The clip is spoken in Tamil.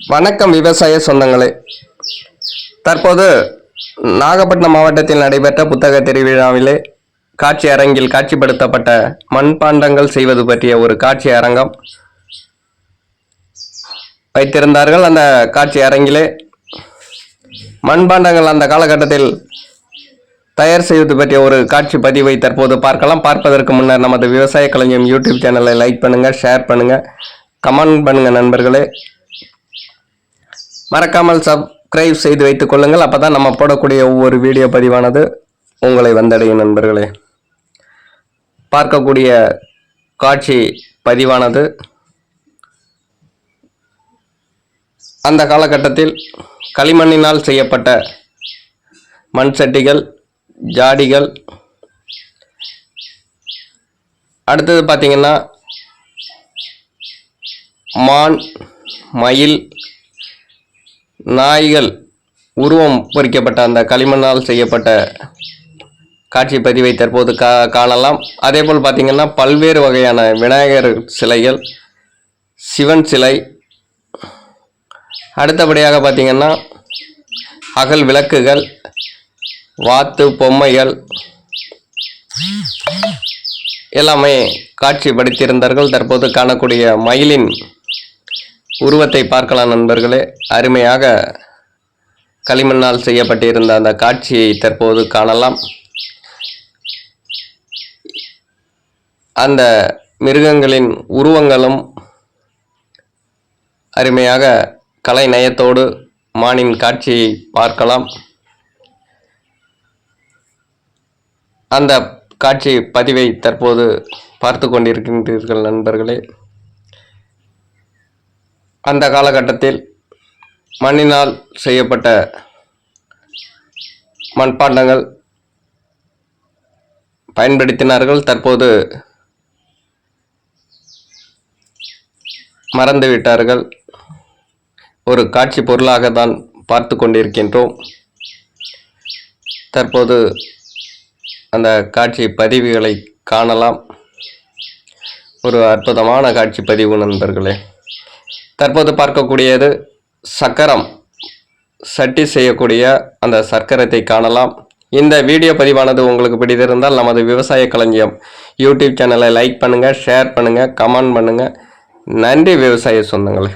வணக்கம் விவசாய சொந்தங்களே. தற்போது நாகப்பட்டினம் மாவட்டத்தில் நடைபெற்ற புத்தக திருவிழாவிலே காட்சி அரங்கில் காட்சிப்படுத்தப்பட்ட மண்பாண்டங்கள் செய்வது பற்றிய ஒரு காட்சி அரங்கம் வைத்திருந்தார்கள். அந்த காட்சி அரங்கிலே மண்பாண்டங்கள் அந்த காலகட்டத்தில் தயார் செய்வது பற்றிய ஒரு காட்சி பதிவை தற்போது பார்க்கலாம். பார்ப்பதற்கு முன்னர் நமது விவசாய கலைஞர் யூடியூப் சேனலை லைக் பண்ணுங்கள் ஷேர் பண்ணுங்கள் கமெண்ட் பண்ணுங்கள் நண்பர்களே. மறக்காமல் சப்ஸ்கிரைப் செய்து வைத்துக் கொள்ளுங்கள். அப்பதான் நம்ம போடக்கூடிய ஒவ்வொரு வீடியோ பதிவானது உங்களை வந்தடையும் நண்பர்களே. பார்க்கக்கூடிய காட்சி பதிவானது அந்த காலகட்டத்தில் களிமண்ணினால் செய்யப்பட்ட மண் சட்டிகள் ஜாடிகள். அடுத்தது பார்த்தீங்கன்னா மான் மயில் நாய்கள் உருவம் பொறிக்கப்பட்ட அந்த களிமண்ணால் செய்யப்பட்ட காட்சி பதிவை தற்போது கா காணலாம். அதேபோல் பார்த்திங்கன்னா பல்வேறு வகையான விநாயகர் சிலைகள் சிவன் சிலை. அடுத்தபடியாக பார்த்திங்கன்னா அகல் விளக்குகள் வாத்து பொம்மைகள் எல்லாமே காட்சிப்படுத்தியிருந்தார்கள் தற்போது காணக்கூடிய மயிலின் உருவத்தை பார்க்கலாம் நண்பர்களே. அருமையாக களிமண்ணால் செய்யப்பட்டிருந்த அந்த காட்சியை தற்போது காணலாம். அந்த மிருகங்களின் உருவங்களும் அருமையாக கலை நயத்தோடு மானின் காட்சியை பார்க்கலாம். அந்த காட்சி பதிவை தற்போது பார்த்து கொண்டிருக்கின்றீர்கள் நண்பர்களே. அந்த காலகட்டத்தில் மண்ணினால் செய்யப்பட்ட மண்பாண்டங்கள் பயன்படுத்தினார்கள். தற்போது மறந்துவிட்டார்கள் ஒரு காட்சி பொருளாக தான் பார்த்து கொண்டிருக்கின்றோம். தற்போது அந்த காட்சி பதிவுகளை காணலாம். ஒரு அற்புதமான காட்சி பதிவு நண்பர்களே. தற்போது பார்க்கக்கூடியது சக்கரம். சட்டி செய்யக்கூடிய அந்த சர்க்கரத்தை காணலாம். இந்த வீடியோ பதிவானது உங்களுக்கு பிடித்திருந்தால் நமது விவசாய களஞ்சியம் யூடியூப் சேனலை லைக் பண்ணுங்கள் ஷேர் பண்ணுங்கள் கமெண்ட் பண்ணுங்கள் நன்றி விவசாய சொந்தங்களே.